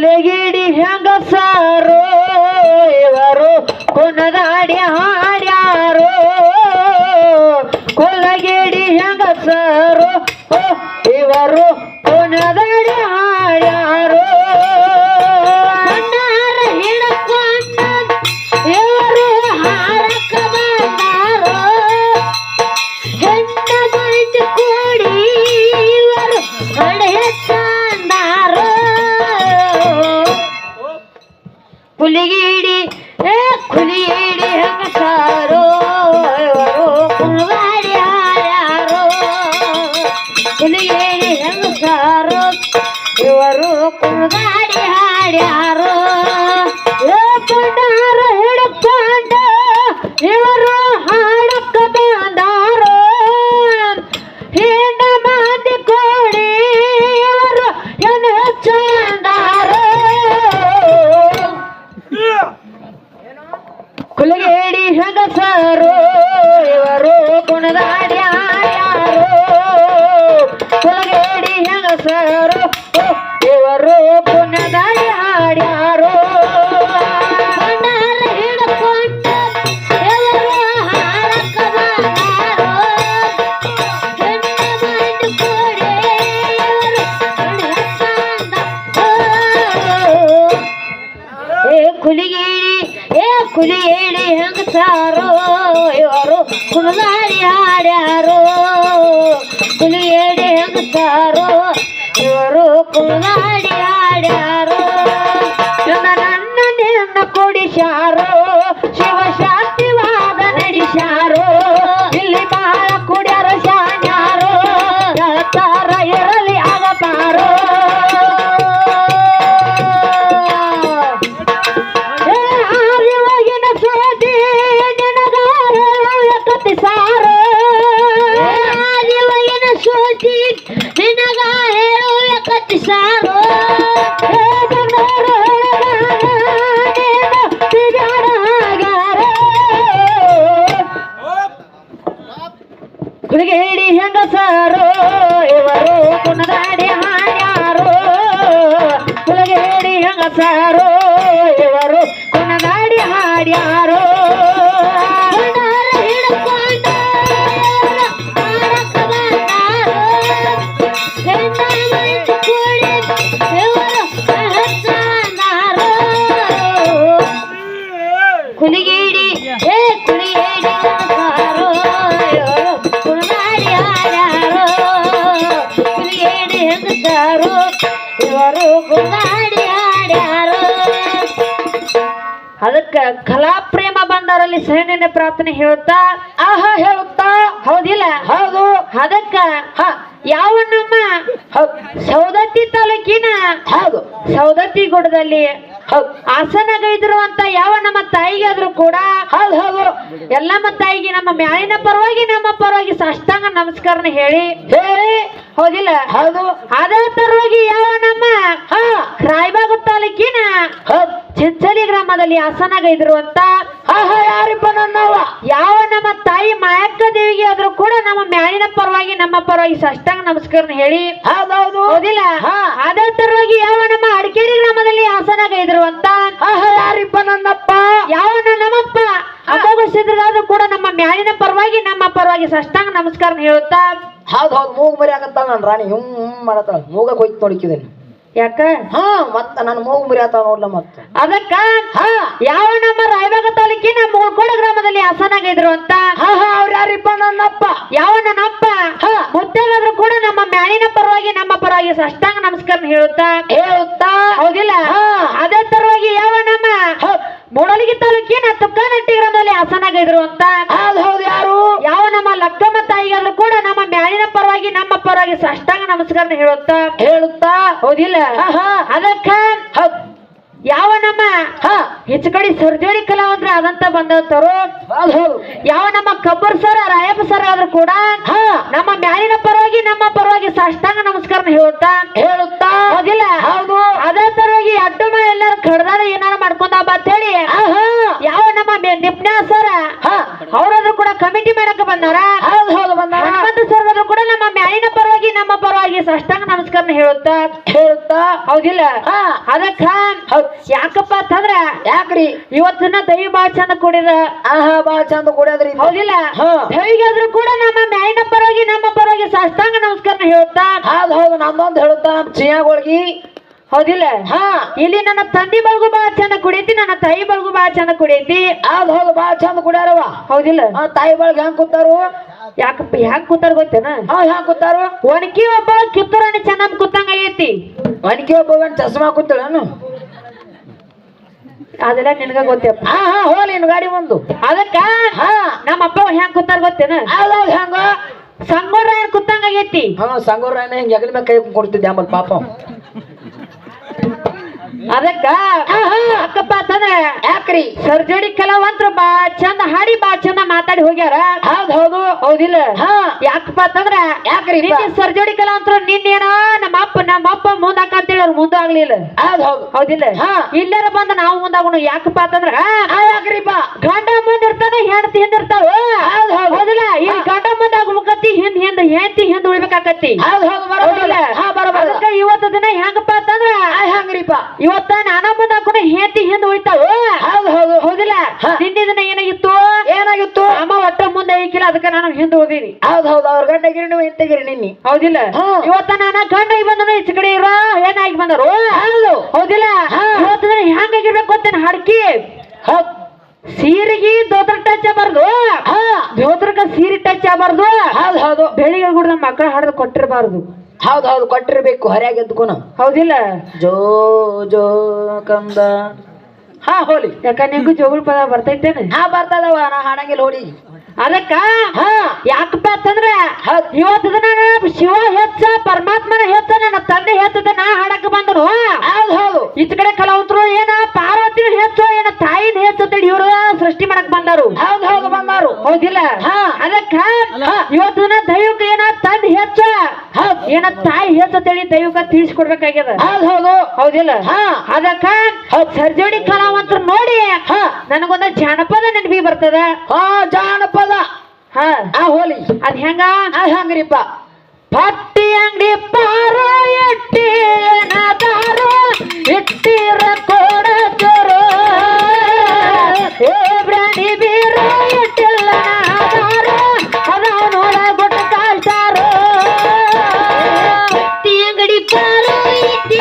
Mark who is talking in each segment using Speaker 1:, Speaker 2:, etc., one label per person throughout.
Speaker 1: ಕುಲಗಿಡಿ ಹೆಂಗಸಾರೋ ಇವರು ಕುಣದಾಡಿ
Speaker 2: ಸೋತಿ ನಿನಗ ಹೇಳುವ
Speaker 1: ನೀನು ತಿಗಾಡ ಹಾಗಾರೋ ಕುಲಗೇಡಿ ಹೆಂಗಸಾರೋ ಇವರು ಕುಣದಾಡಿ ಹಾಡ್ಯಾರೋ. ಕುಲಗೇಡಿ ಹೆಂಗಸಾರೋ ಇವರು ಕುಣದಾಡಿ ಹಾಡ್ಯಾರೋ.
Speaker 2: ಇವರು ಹಾಡ್ಯಾರೋ.
Speaker 1: ಅದಕ್ಕ ಕಲಾ ಪ್ರೇಮ ಬಂದರಲ್ಲಿ ಸಹನೆಯ ಪ್ರಾರ್ಥನೆ ಹೇಳುತ್ತಾ ಆಹ ಹೇಳುತ್ತಾ ಹೌದಿಲ್ಲ? ಹೌದು. ಅದಕ್ಕ ಹ, ಯಾವ ನಮ್ಮ ಸೌದತ್ತಿ ತಾಲೂಕಿನ ಹೌದು. ಸೌದತ್ತಿ ಗುಡದಲ್ಲಿ ಆಸನಗೈದಿರುವಂತ ಯಾವ ನಮ್ಮ ತಾಯಿಗಾದ್ರೂ ಕೂಡ ಹೌದು ಹೌದು. ಎಲ್ಲಮ್ಮ ತಾಯಿಗೆ ನಮ್ಮ ಮ್ಯಾಲಿನ ಪರವಾಗಿ ನಮ್ಮ ಪರವಾಗಿ ಸಾಷ್ಟಾಂಗ ನಮಸ್ಕಾರನ ಹೇಳಿ. ಹೇಳಿ. ಹೋಗಿಲ್ಲ? ಹೌದು. ಅದೇ ತರವಾಗಿ ಯಾವ ನಮ್ಮ ರಾಯಬಾಗ ತಾಲೂಕಿನ ಚಿಂಚಲಿ ಗ್ರಾಮದಲ್ಲಿ ಆಸನಗೈದಿರುವಂತ ಯಾರಿಪ್ಪ ನನ್ನವ ಯಾವ ನಮ್ಮ ತಾಯಿ ಮಾಯಕ್ಕ ದೇವಿಗೆ ಆದ್ರೂ ಕೂಡ ನಮ್ಮ ಮ್ಯಾಲಿನ ಪರವಾಗಿ ನಮ್ಮ ಪರವಾಗಿ ಸಷ್ಟಾಂಗ ನಮಸ್ಕಾರ ಹೇಳಿ. ಹೌದೌದು. ಹೌದಿಲ್ಲ? ಅದೇ ತರವಾಗಿ ಯಾವ ನಮ್ಮ ಅಡಕೇರಿ ಗ್ರಾಮದಲ್ಲಿ ಅಹ ಯಾರಿಪ್ಪ ನನ್ನಪ್ಪ? ಯಾವ ನಮ್ಮಪ್ಪ? ಅದಾದ್ರೂ ಕೂಡ ನಮ್ಮ ಮ್ಯಾಲಿನ ಪರವಾಗಿ ನಮ್ಮ ಪರವಾಗಿ ಸಷ್ಟಾಂಗ ನಮಸ್ಕಾರ ಹೇಳುತ್ತಾ.
Speaker 3: ಹೌದ್ ಹೌದ್ ಮೂಗ್ ಮರಿ ಆಗತ್ತ ನನ್ ರಾಣಿ. ಹ್ಮ್ ಮಾಡತ್ತ ಮೂಗ ಕೊಯ್ತು ನೋಡಿಕಿದೇನಿ
Speaker 1: ಯಾಕ?
Speaker 3: ಹಾ ಮತ್ತ ನನ್ನ ಮೂಗು ಮರಿ ಆತಾವ ನೋಡ್ಲ ಮತ್ತ.
Speaker 1: ಅದಕ್ಕ? ಯಾವ ನಮ್ಮ ರಾಯಬಾಗ ತಾಲೂಕಿನ ಮೂಳ್ಕೋಡ ಗ್ರಾಮದಲ್ಲಿ ಆಸನಾಗಿರುವಂತ
Speaker 3: ಅವ್ರ ಯಾರಿಪ್ಪ? ನನ್ನಪ್ಪ.
Speaker 1: ಯಾವ ನನ್ನಪ್ಪ? ಮುದ್ದೆಲ್ಲಾದ್ರೂ ಕೂಡ ನಮ್ಮ ಮ್ಯಾಲಿನ ಪರವಾಗಿ ನಮ್ಮ ಪರವಾಗಿ ಸಷ್ಟಾಂಗ ನಮಸ್ಕಾರ ಹೇಳುತ್ತಾ?
Speaker 3: ಹೇಳುತ್ತಾ?
Speaker 1: ಹೌದಿಲ್ಲ? ಅದೇ ತರವಾಗಿ ಯಾವ ನಮ್ಮ ಮೂಡಲಗಿ ತಾಲೂಕಿನ ತುಕ್ಕನಟ್ಟಿ ಗ್ರಾಮದಲ್ಲಿ ಹಸನಾಗಿದ್ರು
Speaker 3: ಅಂತ? ಹೌದ್ ಯಾರು
Speaker 1: ಯಾವ ನಮ್ಮ ಲಕ್ಕಮ್ಮ ತಾಯಿಗಾದ್ರೂ ಕೂಡ ನಮ್ಮ ಮ್ಯಾಲಿನ ಪರವಾಗಿ ನಮ್ಮ ಪರವಾಗಿ ನಮಸ್ಕಾರ ಹೇಳುತ್ತಾ?
Speaker 3: ಹೇಳುತ್ತಾ?
Speaker 1: ಹೌದಿಲ್ಲ. ಅದಕ್ಕ ಯಾವ ನಮ್ಮ ಹೆಚ್ಚು ಕಡೆ ಸರ್ಜರಿ ಕಲಾವಂತರ ಆದಂತ ಬಂದವರು? ಯಾವ ನಮ್ಮ ಕಬ್ಬರ್ ಸರ್ ರಾಯಪ್ಪ ಸರ್ ಆದ್ರೂ ಕೂಡ ನಮ್ಮ ಮ್ಯಾಲಿನ ಪರವಾಗಿ ನಮ್ಮ ಪರವಾಗಿ ಸಾಷ್ಟಾಂಗ ನಮಸ್ಕಾರ ಹೇಳುತ್ತಾ?
Speaker 3: ಹೇಳುತ್ತಾ?
Speaker 1: ಹೌದಿಲ್ಲ.
Speaker 3: ಹೌದು.
Speaker 1: ಅದೇ ತರವಾಗಿ ಅಡ್ಡ ಮೇಲೆ ಎಲ್ಲಾರು ಕಡ್ದಾರ ಏನಾರ ಮಾಡ್ಕೊಂಡ ಹೇಳಿ. ಯಾವ ನಮ್ಮ ಅವರಾದ್ರೂ ಕೂಡ ಕಮಿಟಿ ಮಾಡಕ್ಕೆ ಬಂದಾರ?
Speaker 3: ಹೌದ್ ಹೌದು ಬಂದಾರ.
Speaker 1: ಹನುಮಂತ ಸರ್ವಾದ್ರು ಕೂಡ ನಮ್ಮ ಮ್ಯಾಲಿನ ಪರವಾಗಿ ನಮ್ಮ ಪರವಾಗಿ ಸಷ್ಟಾಂಗ ನಮಸ್ಕಾರ ಹೇಳುತ್ತಾ?
Speaker 3: ಹೇಳುತ್ತಾ?
Speaker 1: ಹೌದಿಲ್ಲ? ಅದಕ್ಕ
Speaker 3: ಹೌದ್.
Speaker 1: ಯಾಕಪ್ಪ ಅಂತಂದ್ರ
Speaker 3: ಯಾಕ್ರಿ?
Speaker 1: ಇವತ್ತಿನ ದೈವ ಬಾಳ ಚಂದ ಕೂಡಿದ
Speaker 3: ಆಹಾ ಬಾಳ ಚಂದ ಕುಡಿಯೋದ್ರಿ.
Speaker 1: ಹೌದಿಲ್ಲ. ದೈವಿಗಾದ್ರೂ ಕೂಡ ನಮ್ಮ ಮ್ಯಾಯಿನ ಪರವಾಗಿ ನಮ್ಮ ಪರವಾಗಿ ಸಷ್ಟಾಂಗ ನಮಸ್ಕಾರ ಹೇಳುತ್ತಾ?
Speaker 3: ಹೌದ್ ಹೌದು ನಂದೊಂದು ಹೇಳುತ್ತಾ ಚಿಯಾಗೊಳಗಿ
Speaker 1: ಹೌದಿಲ್ಲ?
Speaker 3: ಹಾ.
Speaker 1: ಇಲ್ಲಿ ನನ್ನ ತಂದಿ ಬಳಗು ಬಹಳ ಚಂದ ಕುಡಿಯತಿ ನನ್ನ ತಾಯಿ ಬಳಗು ಬಹಳ ಚಂದ ಕುಡಿಯತಿ
Speaker 3: ಅದ್ ಹೌದು ಬಹಳ ಚಂದ ಕುಡಿಯಾರವ
Speaker 1: ಹೌದಿಲ್ಲ
Speaker 3: ತಾಯಿ ಬಳಗ ಹೆಂಗ್ ಕೂತಾರು?
Speaker 1: ಯಾಕಪ್ಪ ಯಾಕೆ ಕೂತಾರ ಗೊತ್ತೇನ?
Speaker 3: ಹಾ ಹೆಂಗ್ ಕೂತಾರು?
Speaker 1: ಒಣಕಿ ಒಬ್ಬ ಕಿತ್ತೂರಾಣಿ ಚೆನ್ನಾಗ್ ಕೂತಂಗ ಐತಿ
Speaker 3: ಒಣಕಿ ಒಬ್ಬ ಚಸ್ಮಾ ಕೂತಳನು
Speaker 1: ಅದೆಲ್ಲ ನಿನಗ ಗೊತ್ತಪ್ಪ.
Speaker 3: ಹಾ ಹಾ ಹೋಲಿ ನಿನ್ ಗಾಡಿ ಒಂದು
Speaker 1: ಅದಕ್ಕ
Speaker 3: ಹಾ.
Speaker 1: ನಮ್ಮ ಅಪ್ಪ ಹೆಂಗ್ ಕೂತಾರ ಗೊತ್ತೇನ?
Speaker 3: ಹೌದ್ ಹೆಂಗ?
Speaker 1: ಸಂಗೋಡ್ರ ಕೂತಂಗ ಆಗೈತಿ?
Speaker 3: ಹಾ ಸಂಗೋರ ಹೆಂಗ್ ಎಗಲ್ ಮೇಲೆ ಕೈ ಕೊಡ್ತಿದ್ದೆ ಆಮೇಲೆ ಪಾಪ.
Speaker 1: ಅದಕ್ಕ ಅಕ್ಕಪ್ಪ ಅಂತಂದ್ರ
Speaker 3: ಯಾಕ್ರಿ?
Speaker 1: ಸರ್ಜರಿ ಕಲಾವಂತ್ರ ಬಾ ಚಂದ ಹಾಡಿ ಬಾ ಚಂದ ಮಾತಾಡಿ ಹೋಗ್ಯಾರ.
Speaker 3: ಹೌದ್ ಹೌದು.
Speaker 1: ಹೌದಿಲ್ಲ?
Speaker 3: ಹಾ.
Speaker 1: ಯಾಕಪ್ಪ ಅಂತಂದ್ರ
Speaker 3: ಯಾಕ್ರಿ
Speaker 1: ಸರ್ಜಡಿ ಕಲಾವಂತ್ರ ನಿನ್ನೇನ ನಮ್ಮ ಅಪ್ಪ ನಮ್ಮ ಅಪ್ಪ ಮುಂದಾಕಂತೇಳಿ ಅವ್ರು ಮುಂದಾಗ್ಲಿಲ್ಲ.
Speaker 3: ಹೌದ್ ಹೌದು.
Speaker 1: ಹೌದಿಲ್ಲ. ಇಲ್ಲಾರ ಬಂದ ನಾವು ಮುಂದಾಗೋಣ. ಯಾಕಪ್ಪ ಅಂತಂದ್ರ
Speaker 3: ಯಾಕ್ರಿಪ್ಪ?
Speaker 1: ಗಂಡ ಮುಂದಿರ್ತಾನ ಹೆಂಡತಿ ಹಿಂದಿರ್ತಾವ
Speaker 3: ಹೌದ್ ಹೌದ್.
Speaker 1: ಹೌದಿಲ್ಲ? ಈ ಗಂಡ ಮುಂದಾಗ್ಬೇಕತ್ತಿ ಹಿಂದ್ ಹಿಂದ್ ಹೆಂಡತಿ ಹಿಂದ್ ಉಳಿಬೇಕಾಕತ್ತಿ.
Speaker 3: ಹೌದ್ ಹೌದು.
Speaker 1: ಅದಕ್ಕ ಇವತ್ತ ದಿನ ಹೆಂಗಪ್ಪ ಅಂತಂದ್ರ
Speaker 3: ಹಾ ಹೆಂಗ್ರಿಪ್ಪ
Speaker 1: ಇವತ್ತ ನಾನ ಹಾಕೊಂಡು ಹೆಂಡತಿ ಹಿಂದ್ ಉಳಿತಾವ.
Speaker 3: ಹೌದ್ ಹೌದು
Speaker 1: ಹೌದಿಲ್ಲ?
Speaker 3: ಹಾ.
Speaker 1: ನಿನ್ನೆ ದಿನ ಏನಾಗಿತ್ತು?
Speaker 3: ಏನಾಗಿತ್ತು?
Speaker 1: ಅಮ್ಮ ಒಟ್ಟ ಮುಂದೆ ಐಕಿಲ್ಲ ಅದಕ್ಕೆ ನಾನು ಹಿಂದ್ ಓದಿನಿ
Speaker 3: ಹೌದ್ ಹೌದು. ಅವ್ರ ಗಂಟಗಿರಿ ನೀವು ಗಿರಿ ನಿನ್ನಿ.
Speaker 1: ಹೌದಿಲ್ಲ. ಇವತ್ತ ನಾನ ಗಂಡ ಆಗಿ ಬಂದನು ಈಚೆ ಕಡೆ ಇರೋ ಏನಾಗಿ ಬಂದರು?
Speaker 3: ಹೌದು.
Speaker 1: ಹೌದಿಲ್ಲ. ಇವತ್ತ ಹೆಂಗಾಗಿರ್ಬೇಕು ಗೊತ್ತೇನ? ಹಡ್ಕಿ.
Speaker 3: ಹೌದ್.
Speaker 1: ಸೀರೆಗಿ ದೋತ್ರ ಟಚ್ ಆಗಬಾರ್ದು. ದೋತ್ರಕ್ಕ ಸೀರೆ ಟಚ್ ಆಗಬಾರ್ದು.
Speaker 3: ಹೌದು ಹೌದು.
Speaker 1: ಬೆಳಿಗ್ಗೆ ಕೂಡ ನಮ್ಮ ಮಕ್ಕಳ ಹಾಡ್ದು ಕೊಟ್ಟಿರಬಾರ್ದು.
Speaker 3: ಹೌದ್ ಹೌದು ಕೊಟ್ಟಿರ್ಬೇಕು ಹರಿಯಾಗಿ ಎದ್ಕೋನ
Speaker 1: ಹೌದಿಲ್ಲ?
Speaker 3: ಜೋ ಜೋ ಕಂದ. ಹಾ ಹೋಲಿ.
Speaker 1: ಯಾಕ ನಿಂಗೂ ಜೋಗುಳ ಪದ ಬರ್ತೈತೇನೆ?
Speaker 3: ಹಾ ಬರ್ತದವ ನಾ ಹಾಡಂಗಿಲ್ಲ ಹೋಡಿ.
Speaker 1: ಅದಕ್ಕ
Speaker 3: ಹಾ.
Speaker 1: ಯಾಕಪ್ಪ ಅಂತಂದ್ರ ಇವತ್ತು ದಿನ ಶಿವ ಹೆಚ್ಚ ಪರಮಾತ್ಮನ ಹೆಚ್ಚ ನನ್ನ ತಂದೆ ಹೆಚ್ಚದ ನಾ ಹಾಡಕ್ ಬಂದ್ರು
Speaker 3: ಹೌದ್ ಹೌದು.
Speaker 1: ಇತ್ ಕಡೆ ಕಲಾವಂತರು ಏನ ಪಾರ್ವತಿನ ಹೆಚ್ಚು ಏನ ತಾಯಿನ ಹೆಚ್ಚು ಅಂತೇಳಿ ಇವರು ಸೃಷ್ಟಿ ಮಾಡಕ್ ಬಂದರು.
Speaker 3: ಹೌದ್ ಹೌದು ಬಂದಾರು.
Speaker 1: ಹೌದಿಲ್ಲ?
Speaker 3: ಹಾ.
Speaker 1: ಅದಕ್ಕ ಇವತ್ತು ದಿನ ದೈವಕ್ಕೆ ಏನ ತಂದೆ ಹೆಚ್ಚ ಏನ ತಾಯಿ ಹೆಚ್ಚು ಅಂತೇಳಿ ದೈವಕ್ಕೆ ತಿಳಿಸ್ಕೊಡ್ಬೇಕಾಗ್ಯದ.
Speaker 3: ಹೌದ್ ಹೌದು.
Speaker 1: ಹೌದಿಲ್ಲ?
Speaker 3: ಹಾ.
Speaker 1: ಅದಕ್ಕ ಸರ್ಜೋಡಿ ಕಲಾವಂತರು ನೋಡಿ
Speaker 3: ಹಾ.
Speaker 1: ನನಗೊಂದ ಜಾನಪದ ನೆನಪಿ ಬರ್ತದ.
Speaker 3: ಹಾ ಜಾನಪದ
Speaker 1: ಹಾ.
Speaker 3: ಆ ಹೋಲಿ.
Speaker 1: ಅದ್ ಹೆಂಗ?
Speaker 3: ಆ ಹೆಂಗ್ರಿಪ್ಪ.
Speaker 1: ಪಟ್ಟಿ ಅಂಗಡಿ ಪಾರ ಎಟ್ಟಿ ಏನಾದಾರು ಇಟ್ಟಿರ ಕೋಡ ಏ ಬ್ರಾಣಿ ಬೀರ ಇಟ್ಟಿಲ್ಲ ನಾದಾರು ಅದ ನೋಡ ಗುಟ್ಟ ಕಾಲ್ತಾರು
Speaker 2: ಪಟ್ಟಿ ಅಂಗಡಿ ಪಾರು ಇಟ್ಟಿ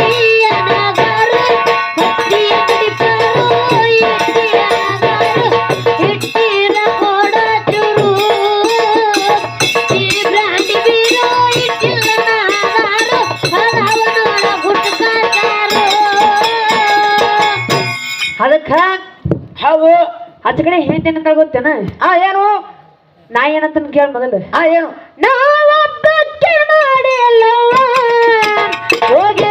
Speaker 1: ಅದಕ್ಕ
Speaker 3: ಹೌದು
Speaker 1: ಆಚ ಕಡೆ ಹೇಳ್ತೇನೆ ಗೊತ್ತೇನ?
Speaker 3: ಆ ಏನು?
Speaker 1: ನಾ ಏನಂತ ಕೇಳ ಮೊದಲು.
Speaker 3: ಆ ಏನು?
Speaker 1: ನಾವೊಬ್ಬಕ್ಕೆ ಮಾಡಿಲ್ಲವ ಹೋಗಿ